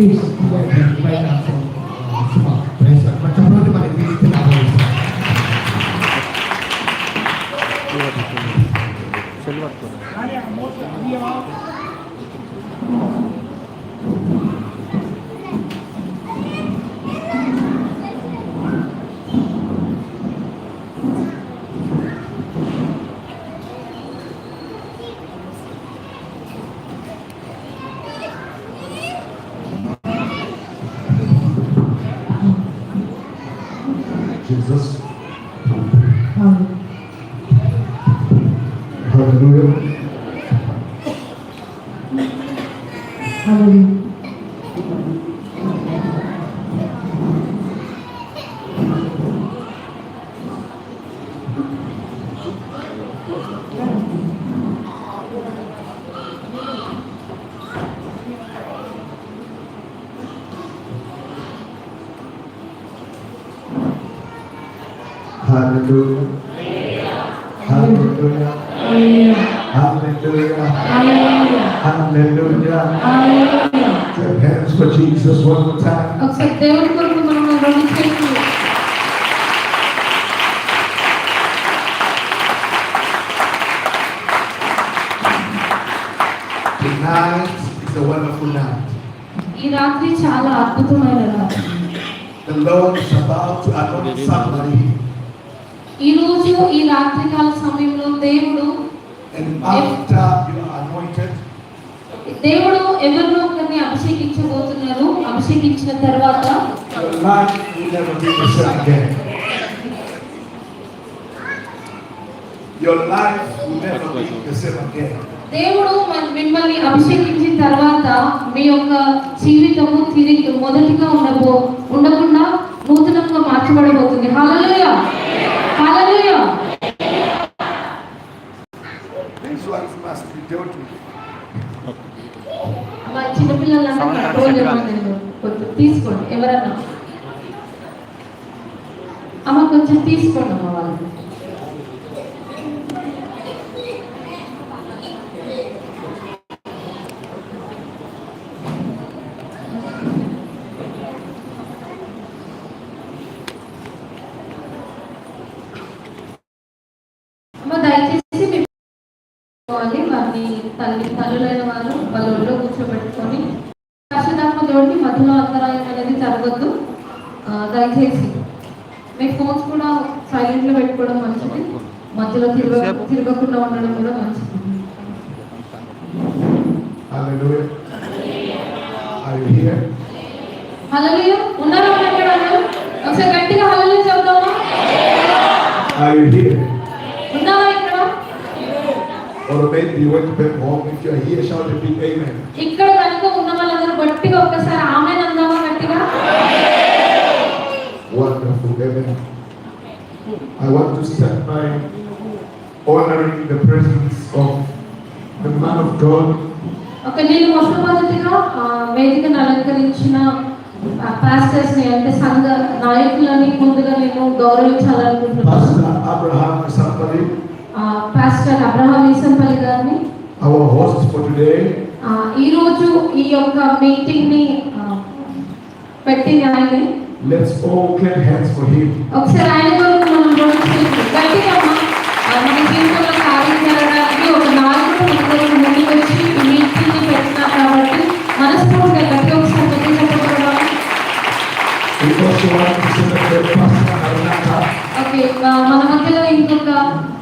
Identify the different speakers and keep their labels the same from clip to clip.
Speaker 1: Please, Hallelujah. Hallelujah. Hallelujah. Hallelujah. Hallelujah. Clap hands for Jesus one more time.
Speaker 2: ఒకసారి దేవుడి కొరకు మనం రెండు చేతులు
Speaker 1: Tonight is a wonderful night.
Speaker 2: ఈ రాత్రి చాలా అద్భుతమైన రాత్రి
Speaker 1: The Lord is about to anoint somebody.
Speaker 2: ఈ రోజు ఈ రాత్రికాల సమయంలో దేవుడు దేవుడు ఎవరినో ఒకరిని అభిషేకించబోతున్నారు అభిషేకించిన తర్వాత
Speaker 1: your life will never be the same again.
Speaker 2: దేవుడు మిమ్మల్ని అభిషేకించిన తర్వాత మీ యొక్క జీవితము తిరిగి మొదటిగా ఉండబో ఉండకుండా నూతనంగా మార్చబడబోతుంది. మా కొంచెం తీసుకోండి ఎవరన్నా. అమ్మ కొంచెం తీసుకోండి అమ్మ వాళ్ళు అమ్మ దయచేసి మీ వాళ్ళు వారిని తల్లి తల్లులైన వారు వాళ్ళ ఒళ్ళో కూర్చోబెట్టుకొని పరిశుధాత్మ దేవుడికి మధ్యలో అంతరాయం అనేది జరగద్దు. దయచేసి మీ ఫోన్స్ కూడా సైలెంట్లో పెట్టుకోవడం మంచిది. మధ్యలో తిరగ తిరగకుండా ఉండడం కూడా మంచిది.
Speaker 1: Hallelujah. Are you here?
Speaker 2: హల్లెలూయా. ఉన్నారా? ఒకసారి గట్టిగా హల్లెలూయా చెప్దామా
Speaker 1: Or maybe you went back home. If you are here, shout a big amen.
Speaker 2: ఇక్కడ కనుక ఉన్న వాళ్ళందరూ గట్టిగా ఒక్కసారి ఆమె అందామా గట్టిగా
Speaker 1: Wonderful, amen. I want to start by honoring the presence of the man of God,
Speaker 2: ఒక నేను మొట్టమొదటిగా వేదికను అలంకరించిన పాస్టర్స్ని అంటే సంఘ నాయకులని ముందుగా నేను గౌరవించాలనుకుంటున్నాను
Speaker 1: Pastor Abraham somebody,
Speaker 2: ఆ, పాస్టర్ అబ్రహాం ఈసంపల్లి గారిని
Speaker 1: host for today.
Speaker 2: ఆ, ఈ రోజు ఈ యొక్క మీటింగ్ని ఆ, పెట్టింది ఆయనే
Speaker 1: Let's all clap hands for him.
Speaker 2: ఒకసారి ఆయన కొరకు మనం గట్టిగా మన జీవితంలో కార్యం జరగడానికి ఒక కొరకు ముందుకు వచ్చి ఈ మీటింగ్ని పెట్టినారు కాబట్టి మనస్ఫూర్తిగా గట్టిగా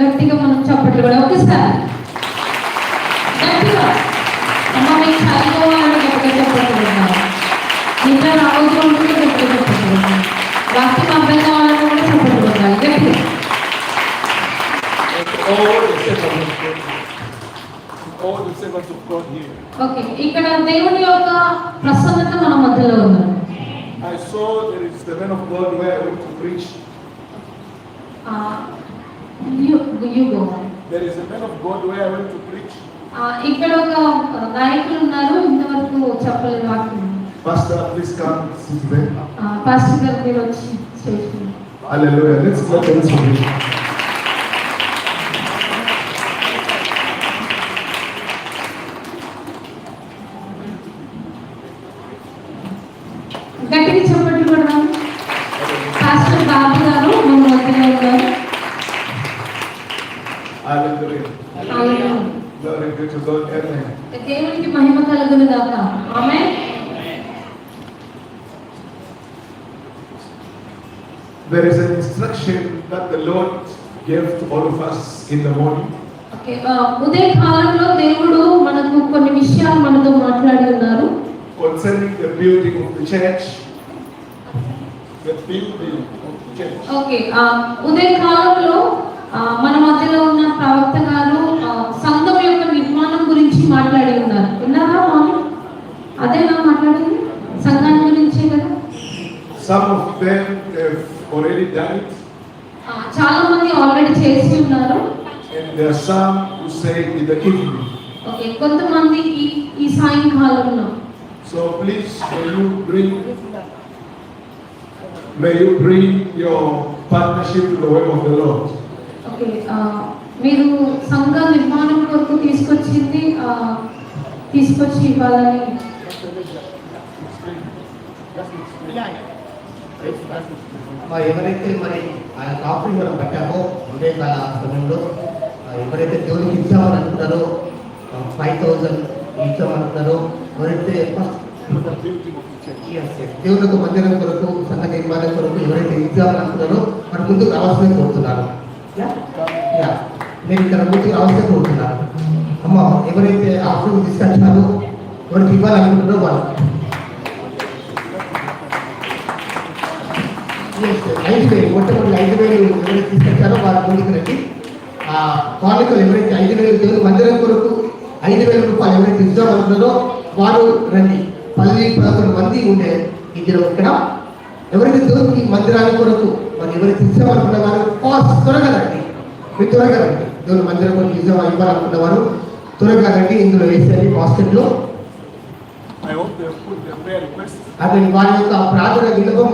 Speaker 2: గట్టిగా మనం చప్పట్లు కూడా ఒకసారి గట్టిగా అమ్మ మీకు చదువుకోవాలని గట్టిగా నిద్ర గట్టిగా. వాక్యం అర్థం కూడా గట్టిగా. ఓకే ఇక్కడ దేవుని యొక్క ప్రసన్నత మన మధ్యలో ఉన్నది
Speaker 1: I saw there is the man of God where I went to preach.
Speaker 2: ఆ, you- you go.
Speaker 1: There is a man of God where I went to preach.
Speaker 2: ఇక్కడ ఒక నాయకులు ఉన్నారు ఇంతవరకు చెప్పలేదు వాక్యం
Speaker 1: Pastor, please come sit there.
Speaker 2: Pastor గారు మీరు వచ్చి మీద.
Speaker 1: Hallelujah. Let's clap hands for him. To God. Amen.
Speaker 2: దేవునికి మహిమ కలుగును గాక ఆమె
Speaker 1: There is an instruction that the Lord gave to all of us in the morning.
Speaker 2: ఆ, ఉదయ కాలంలో దేవుడు మనకు కొన్ని విషయాలు మనతో మాట్లాడి ఉన్నారు
Speaker 1: concerning the building of the church. The building of the church.
Speaker 2: Okay ఆ, ఉదయ కాలంలో మన మధ్యలో ఉన్న ప్రవక్త గారు ఆ, సంఘం యొక్క నిర్మాణం గురించి మాట్లాడి ఉన్నారు విన్నారా మామూలు అదేనా మాట్లాడింది సంఘాన్ని గురించే కదా
Speaker 1: Some of them have already done it,
Speaker 2: చాలా మంది ఆల్రెడీ చేసి ఉన్నారు
Speaker 1: and there are some who say in the evening.
Speaker 2: Okay కొంతమంది ఈ ఈ సాయంకాలంలో
Speaker 1: So please, may you bring, may you bring your partnership to the work of the Lord.
Speaker 2: Okay మీరు సంఘ నిర్మాణం కొరకు తీసుకొచ్చింది తీసుకొచ్చి ఇవ్వాలని
Speaker 3: ఎవరైతే మరి ఆ యొక్క ఆఫరింగ్ మనం పెట్టామో ఉదయకాల సమయంలో ఆ ఎవరైతే దేవునికి ఇచ్చామని అంటున్నారో ఫైవ్ థౌసండ్ ఇచ్చామనుకున్నారో ఎవరైతే యొక్క మందిరం కొరకు సంఘ నిర్మాణం కొరకు ఎవరైతే ఇచ్చామని అంటున్నారో మరి ముందుకు రావాల్సింది కోరుతున్నారు యా? యా. నేను ఇక్కడ ముందుకు రావాల్సింది కోరుతున్నాను అమ్మ ఎవరైతే ఆఫరింగ్ తీసుకొచ్చారో ఎవరికి ఇవ్వాలనుకుంటున్నారో వాళ్ళు ఐదు వేలు మొట్టమొదటి ఐదు వేలు ఎవరైతే తీసుకొచ్చారో వారి ముందుకు రండి. ఆ కానుకలు ఎవరైతే ఐదు వేలు దేవుని మందిరం కొరకు ఐదు వేల రూపాయలు ఎవరైతే ఇద్దామనుకున్నారో వారు రండి. పది పదకొండు మంది ఉండే ఇందులో ఇక్కడ ఎవరైతే దేవునికి మందిరాన్ని కొరకు మరి ఎవరైతే ఇచ్చామనుకున్న వారు త్వరగా రండి. మీరు త్వరగా రండి. దేవుని మందిరం కొరకు ఇద్దాం ఇవ్వాలనుకున్న వారు త్వరగా రండి. ఇందులో
Speaker 1: prayer request
Speaker 3: అదే వారి యొక్క ప్రార్థన విన్నపం కూడా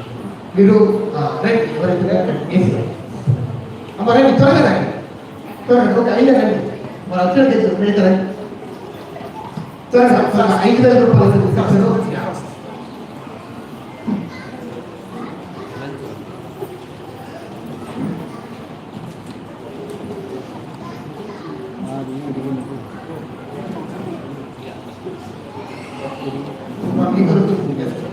Speaker 3: మీరు ఆ, రండి ఎవరైతే రండి, వేసి రండి. అమ్మ రండి త్వరగా రండి త్వరగా ఒక ఐదు రండి మరి వచ్చిన తెలుసు రేపు రండి త్వరగా త్వరగా ఐదు వేల రూపాయలు తీసుకొచ్చారు మరి మీ కొరకు చేస్తారు.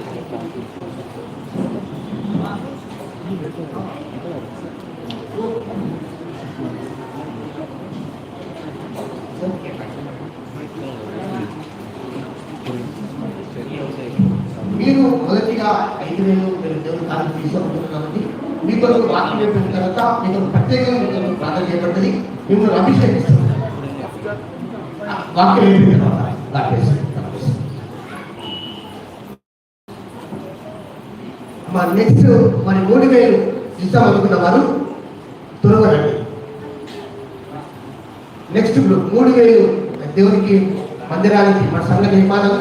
Speaker 3: మీరు మొదటిగా ఐదు వేలు మీరు దేవుడు కాలం తీసుకుంటున్నారు కాబట్టి మీ కొరకు వాక్యం చెప్పిన తర్వాత మీకు ప్రత్యేకంగా మీ కొరకు ప్రార్థన చేయబడ్డది మిమ్మల్ని అభిషేకిస్తుంది వాక్యం చెప్పిన తర్వాత నెక్స్ట్ మరి మూడు వేలు ఇస్తాం అనుకున్న వారు త్వరగా రండి. నెక్స్ట్ గ్రూప్ మూడు వేలు దేవునికి మందిరానికి మన సంఘ నిర్మాణం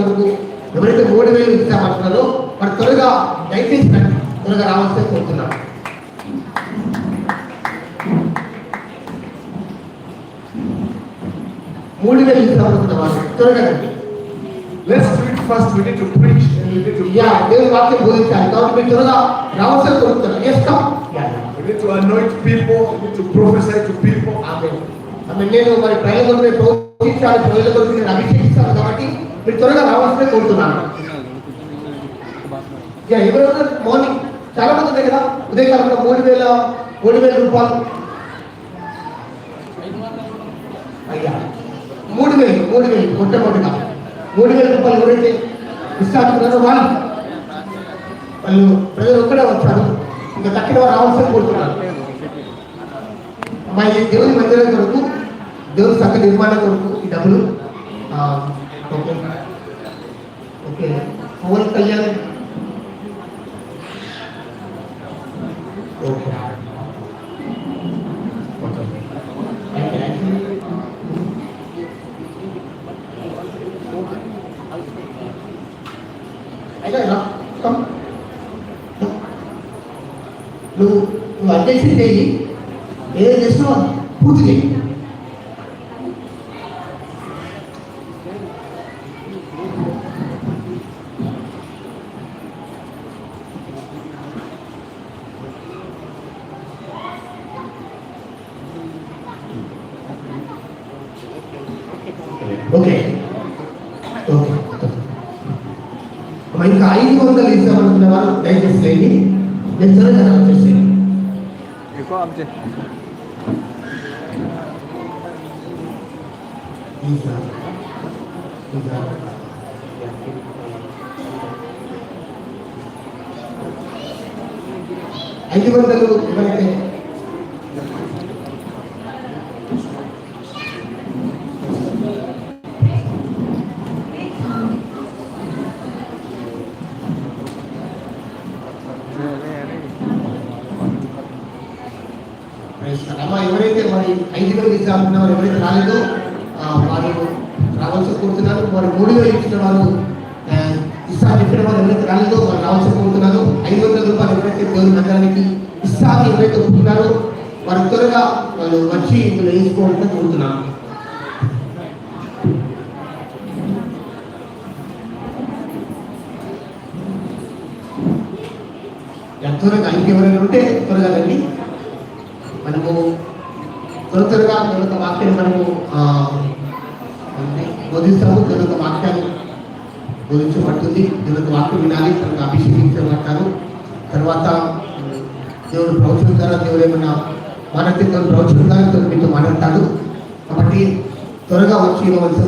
Speaker 3: ఎవరైతే మూడు వేలు ఇస్తామంటున్నారో మరి త్వరగా దయచేసి రండి. త్వరగా రావాల్సి కోరుతున్నాను మూడు వేలు ఇస్తామనుకున్న వారు త్వరగా రండి.
Speaker 1: Let's do it first. We need to preach. We need to anoint people, we need to prophesy to people.
Speaker 3: నేను మరి ప్రజల కొరకు నేను ప్రోత్సహించాలి ప్రజల కొరకు నేను అభిషేకిస్తాను కాబట్టి మీరు త్వరగా రావాల్సిన కోరుతున్నాను. యా ఎవరైనా మార్నింగ్ చాలా మంది ఉంది కదా. ఉదయకాలంలో మూడు వేల మూడు వేల రూపాయలు. అయ్యా. మూడు వేలు మూడు వేలు. మొట్టమొదటిగా మూడు వేల రూపాయలు ఎవరైతే ఇస్తానుకున్నారో వాళ్ళు వాళ్ళు ప్రజలు ఒక్కడే వచ్చారు. ఇంకా తక్కిన వారు రావాల్సిన కోరుతున్నారు మా ఈ దేవుని మందిరం కొరకు దేవుని సంఘ నిర్మాణం కొరకు ఈ డబ్బులు okay. Okay. Pawan Kalyan అయితే రా, కమ్. నువ్వు నువ్వు అధ్యక్షుడు చేయి ఏం చేస్తున్నావు పూర్తి చేయి ఓకే ఓకే ఇంకా ఐదు వందలు ఇస్తామనుకున్న వాళ్ళు దయచేసి లేని నేను త్వరగా
Speaker 4: చేసేయండి
Speaker 3: ఐదు వందలు ఎవరైతే ఐదు వారు ఎవరైతే రాలేదో వారు రావాల్సి కోరుతున్నారు వారు మూడు వేలు ఇచ్చిన వారు ఇస్సా ఇస్తాను వారు ఎవరైతే రాలేదో వారు రావాల్సి కోరుతున్నారు ఐదు వందల రూపాయలు ఎవరైతే దేవుని నగరానికి ఇస్తాను ఎవరైతే ఒప్పుకున్నారో వారు త్వరగా వాళ్ళు వచ్చి ఇందులో వేసుకోవాలని కోరుతున్నాను. ఎంత త్వరగా ఇంకెవరైనా ఉంటే త్వరగా రండి. మనము త్వరగా దేవుని యొక్క మనము అంటే బోధిస్తాము. దేవుని యొక్క వాక్యాన్ని బోధించబడుతుంది. దేవుని యొక్క వాక్యం వినాలి. తనకు అభిషేకించబడతారు తర్వాత దేవుడు ప్రవచన ద్వారా దేవుడు ఏమైనా మనకి దేవుడు ప్రవచనం ద్వారా మీతో మాట్లాడతాడు. కాబట్టి త్వరగా వచ్చి ఇవ్వవలసి